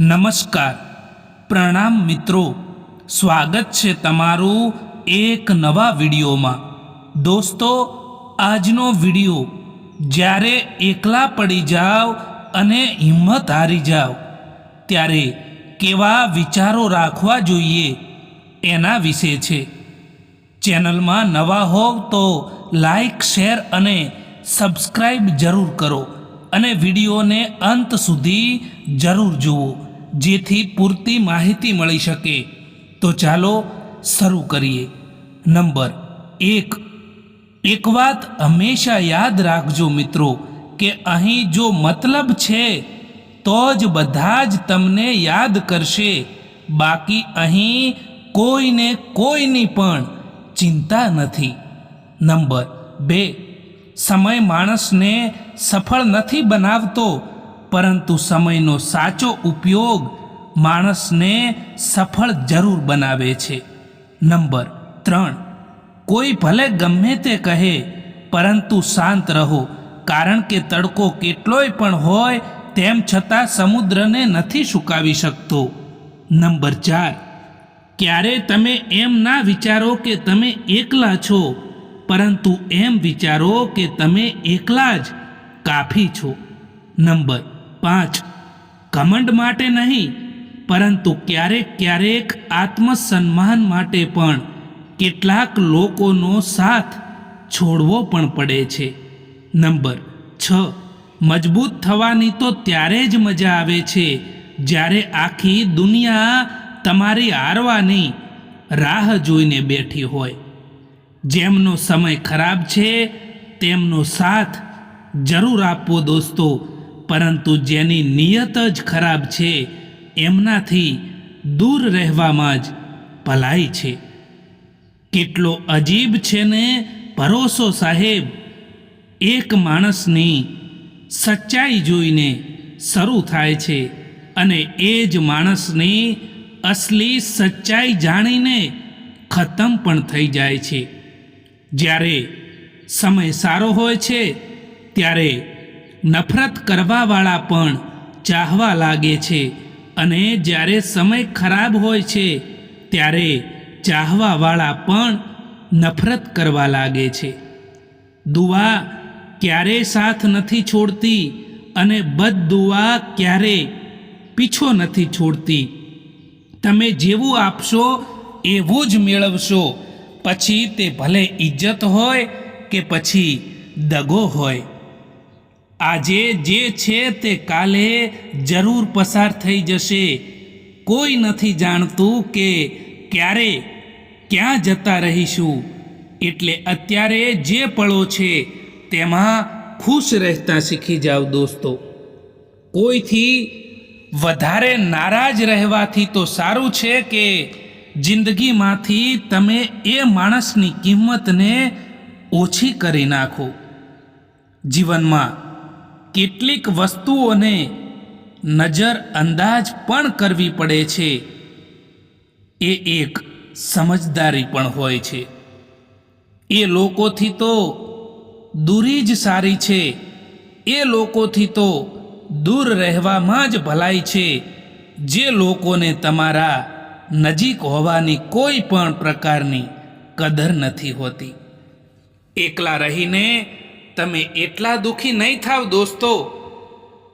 નમસ્કાર. પ્રણામ મિત્રો. સ્વાગત છે તમારું એક નવા વિડીયોમાં. દોસ્તો, આજનો વીડિયો, જ્યારે એકલા પડી જાઓ અને હિંમત હારી જાઓ ત્યારે કેવા વિચારો રાખવા જોઈએ એના વિશે છે. ચેનલમાં નવા હોવ તો લાઈક, શેર અને સબસ્ક્રાઈબ જરૂર કરો અને વિડીયોને અંત સુધી જરૂર જુઓ. જેથી પૂરતી માહિતી મળી શકે. તો ચાલો શરૂ કરીએ. નંબર એક. એક વાત હંમેશા યાદ રાખજો મિત્રો, કે અહીં જો મતલબ છે, તો જ બધા જ તમને યાદ કરશે. બાકી અહીં કોઈને કોઈની પણ ચિંતા નથી. નંબર બે. સમય માણસને સફળ નથી બનાવતો પરંતુ સમયનો સાચો ઉપયોગ માણસને સફળ જરૂર બનાવે છે. નંબર ત્રણ, કોઈ ભલે ગમે તે કહે, પરંતુ શાંત રહો, કારણ કે તડકો કેટલોય પણ હોય, તેમ છતાં સમુદ્રને નથી સુકાવી શકતો. નંબર ચાર, ક્યારે તમે એમ ના વિચારો કે તમે એકલા છો, પરંતુ એમ વિચારો કે તમે એકલા જ કાફી છો. નંબર પાંચ. ઘમંડ માટે નહીં, પરંતુ ક્યારેક ક્યારેક આત્મસન્માન માટે પણ કેટલાક લોકોનો સાથ છોડવો પણ પડે છે. નંબર છ. મજબૂત થવાની તો ત્યારે જ મજા આવે છે, જ્યારે આખી દુનિયા તમારી હારવાની રાહ જોઈને બેઠી હોય. જેમનો સમય ખરાબ છે, તેમનો સાથ જરૂર આપવો દોસ્તો પરંતુ જેની નિયત જ ખરાબ છે, એમનાથી દૂર રહેવામાં જ ભલાઈ છે. કેટલો અજીબ છે ને, ભરોસો સાહેબ. એક માણસની સચ્ચાઈ જોઈને શરૂ થાય છે અને એ જ માણસની અસલી સચ્ચાઈ જાણીને ખતમ પણ થઈ જાય છે. જ્યારે સમય સારો હોય છે, ત્યારે નફરત કરવાવાળા પણ ચાહવા લાગે છે અને જ્યારે સમય ખરાબ હોય છે, ત્યારે ચાહવાવાળા પણ નફરત કરવા લાગે છે. દુઆ ક્યારેય સાથ નથી છોડતી અને બદદુઆ ક્યારેય પીછો નથી છોડતી. તમે જેવું આપશો, એવું જ મેળવશો. પછી તે ભલે ઇજ્જત હોય કે પછી દગો હોય. આજે જે છે તે કાલે જરૂર પસાર થઈ જશે. કોઈ નથી જાણતું કે ક્યારે, ક્યાં જતા રહીશું. એટલે અત્યારે જે પળો છે તેમાં ખુશ રહેતા શીખી જાઓ દોસ્તો. કોઈથી વધારે નારાજ રહેવાથી તો સારું છે કે જિંદગીમાંથી તમે એ માણસની કિંમતને ઓછી કરી નાખો. જીવનમાં કેટલીક વસ્તુઓને નજર અંદાજ પણ કરવી પડે છે. એ એક સમજદારી પણ હોય છે. એ લોકોથી તો દૂરી જ સારી છે. એ લોકોથી તો દૂર રહેવામાં જ ભલાઈ છે. જે લોકોને તમારા નજીક હોવાની કોઈ પણ પ્રકારની કદર નથી હોતી. એકલા રહીને તમે એટલા દુઃખી નહીં થાવ દોસ્તો,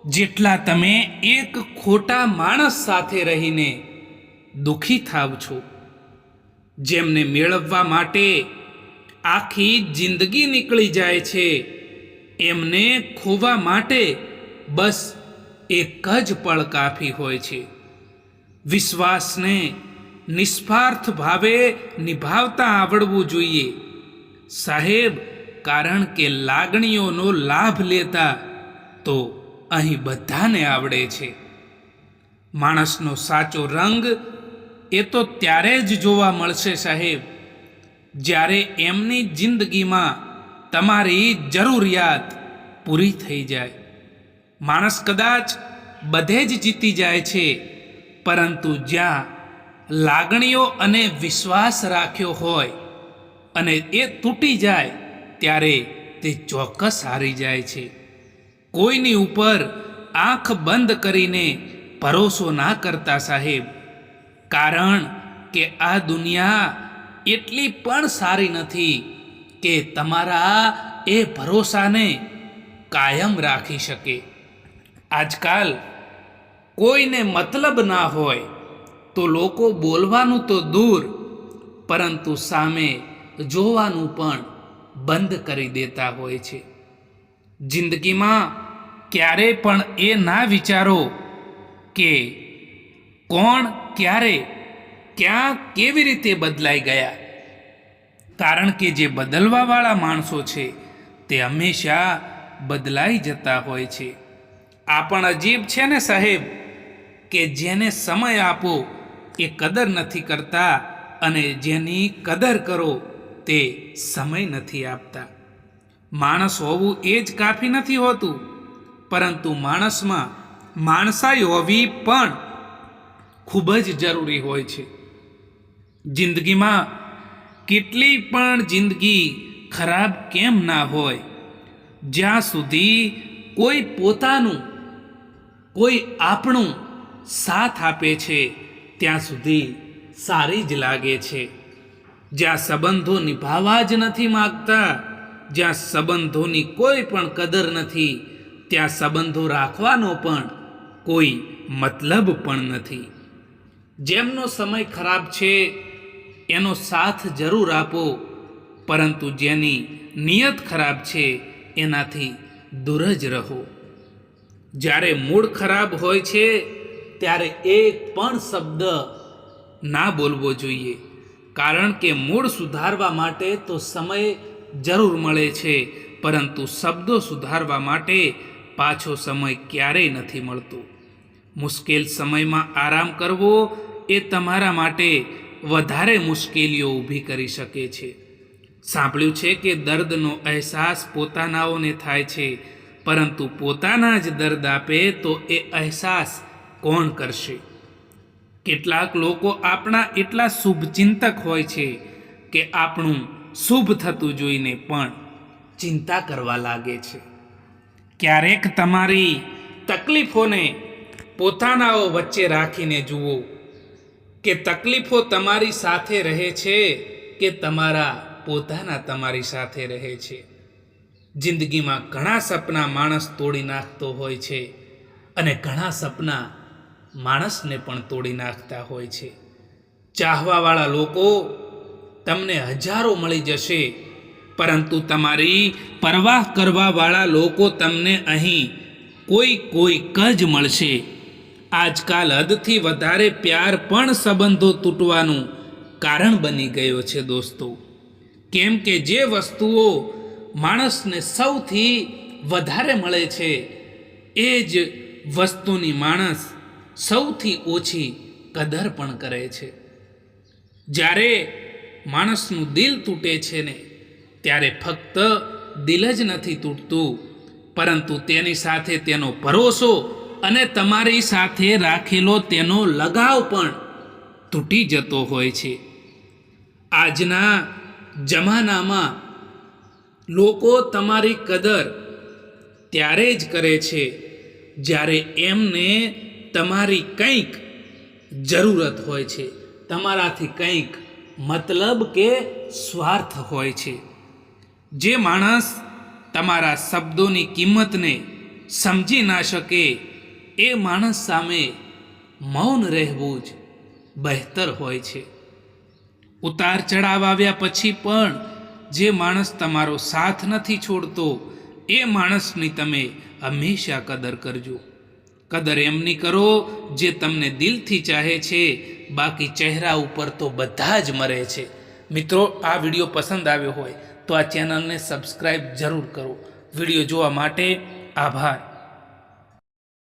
જેટલા તમે એક ખોટા માણસ સાથે રહીને દુઃખી થાવ છો. જેમને મેળવવા માટે આખી જિંદગી નીકળી જાય છે, એમને ખોવા માટે બસ એક જ પળ કાફી હોય છે. વિશ્વાસને નિસ્વાર્થ ભાવે નિભાવતા આવડવું જોઈએ. સાહેબ કારણ કે લાગણીઓનો લાભ લેતા તો અહીં બધાને આવડે છે. માણસનો સાચો રંગ એ તો ત્યારે જ જોવા મળશે સાહેબ, જ્યારે એમની જિંદગીમાં તમારી જરૂરિયાત પૂરી થઈ જાય. માણસ કદાચ બધે જ જીતી જાય છે, પરંતુ જ્યાં લાગણીઓ અને વિશ્વાસ રાખ્યો હોય અને એ તૂટી જાય ત્યારે તે ચોક્કસ હારી જાય છે. કોઈની ઉપર આંખ બંધ કરીને ભરોસો ના કરતા સાહેબ. કારણ કે આ દુનિયા એટલી પણ સારી નથી કે તમારા એ ભરોસાને કાયમ રાખી શકે. આજકાલ કોઈને મતલબ ના હોય તો લોકો બોલવાનું તો દૂર, પરંતુ સામે જોવાનું પણ બંધ કરી દેતા હોય છે. જિંદગીમાં ક્યારે પણ એ ના વિચારો કે કોણ ક્યારે, ક્યાં કેવી રીતે બદલાઈ ગયા. કારણ કે જે બદલવાવાળા માણસો છે, તે હંમેશા બદલાઈ જતા હોય છે. આ પણ અજીબ છે ને સાહેબ, કે જેને સમય આપો એ કદર નથી કરતા અને જેની કદર કરો તે સમય નથી આપતા. માણસ હોવું એ જ કાફી નથી હોતું, પરંતુ માણસમાં માણસાઈ હોવી પણ ખૂબ જ જરૂરી હોય છે. જિંદગીમાં કેટલી પણ જિંદગી ખરાબ કેમ ના હોય, જ્યાં સુધી કોઈ પોતાનું, કોઈ આપણું સાથ આપે છે, ત્યાં સુધી સારી જ લાગે છે. જ્યાં સંબંધો નિભાવવા જ નથી માગતા, જ્યાં સંબંધોની કોઈ પણ કદર નથી, ત્યાં સંબંધો રાખવાનો પણ કોઈ મતલબ પણ નથી. જેમનો સમય ખરાબ છે, એનો સાથ જરૂર આપો, પરંતુ જેની નિયત ખરાબ છે, એનાથી દૂર જ રહો. જ્યારે મૂળ ખરાબ હોય છે, ત્યારે એક પણ શબ્દ ના બોલવો જોઈએ. કારણ કે મૂળ સુધારવા માટે તો સમય જરૂર મળે છે, પરંતુ શબ્દો સુધારવા માટે પાછો સમય ક્યારેય નથી મળતો. મુશ્કેલ સમયમાં આરામ કરવો એ તમારા માટે વધારે મુશ્કેલીઓ ઊભી કરી શકે છે. સાંભળ્યું છે કે દર્દનો અહેસાસ પોતાનાઓને થાય છે, પરંતુ પોતાના જ દર્દ આપે તો એ અહેસાસ કોણ કરશે? કેટલાક લોકો આપણા એટલા શુભચિંતક હોય છે કે આપણું શુભ થતું જોઈને પણ ચિંતા કરવા લાગે છે. ક્યારેક તમારી તકલીફોને પોતાનાઓ વચ્ચે રાખીને જુઓ કે તકલીફો તમારી સાથે રહે છે કે તમારા પોતાના તમારી સાથે રહે છે. જિંદગીમાં ઘણા સપના માણસ તોડી નાખતો હોય છે અને ઘણા સપના માણસને પણ તોડી નાખતા હોય છે. ચાહવાવાળા લોકો તમને હજારો મળી જશે, પરંતુ તમારી પરવાહ કરવાવાળા લોકો તમને અહીં કોઈ કોઈક જ મળશે. આજકાલ હદથી વધારે પ્યાર પણ સંબંધો તૂટવાનું કારણ બની ગયો છે દોસ્તો. કેમ કે જે વસ્તુઓ માણસને સૌથી વધારે મળે છે, એ જ વસ્તુની માણસ સૌથી ઓછી કદર પણ કરે છે. જ્યારે માણસનું દિલ તૂટે છે ને, ત્યારે ફક્ત દિલ જ નથી તૂટતું, પરંતુ તેની સાથે તેનો ભરોસો અને તમારી સાથે રાખેલો તેનો લગાવ પણ તૂટી જતો હોય છે. આજના જમાનામાં લોકો તમારી કદર ત્યારે જ કરે છે, જ્યારે એમને તમારી કંઈક જરૂરત હોય છે. તમારાથી કંઈક મતલબ કે સ્વાર્થ હોય છે. જે માણસ તમારા શબ્દોની કિંમતને સમજી ના શકે, એ માણસ સામે મૌન રહેવું જ બહેતર હોય છે. ઉતાર ચઢાવ આવ્યા પછી પણ જે માણસ તમારો સાથ નથી છોડતો, એ માણસની તમે હંમેશા કદર કરજો. કદર એમની કરો જે તમને દિલથી ચાહે છે. બાકી ચહેરા ઉપર તો બધા જ મરે છે. મિત્રો, આ વીડિયો પસંદ આવ્યો હોય તો આ ચેનલને સબસ્ક્રાઈબ જરૂર કરો. વીડિયો જોવા માટે આભાર.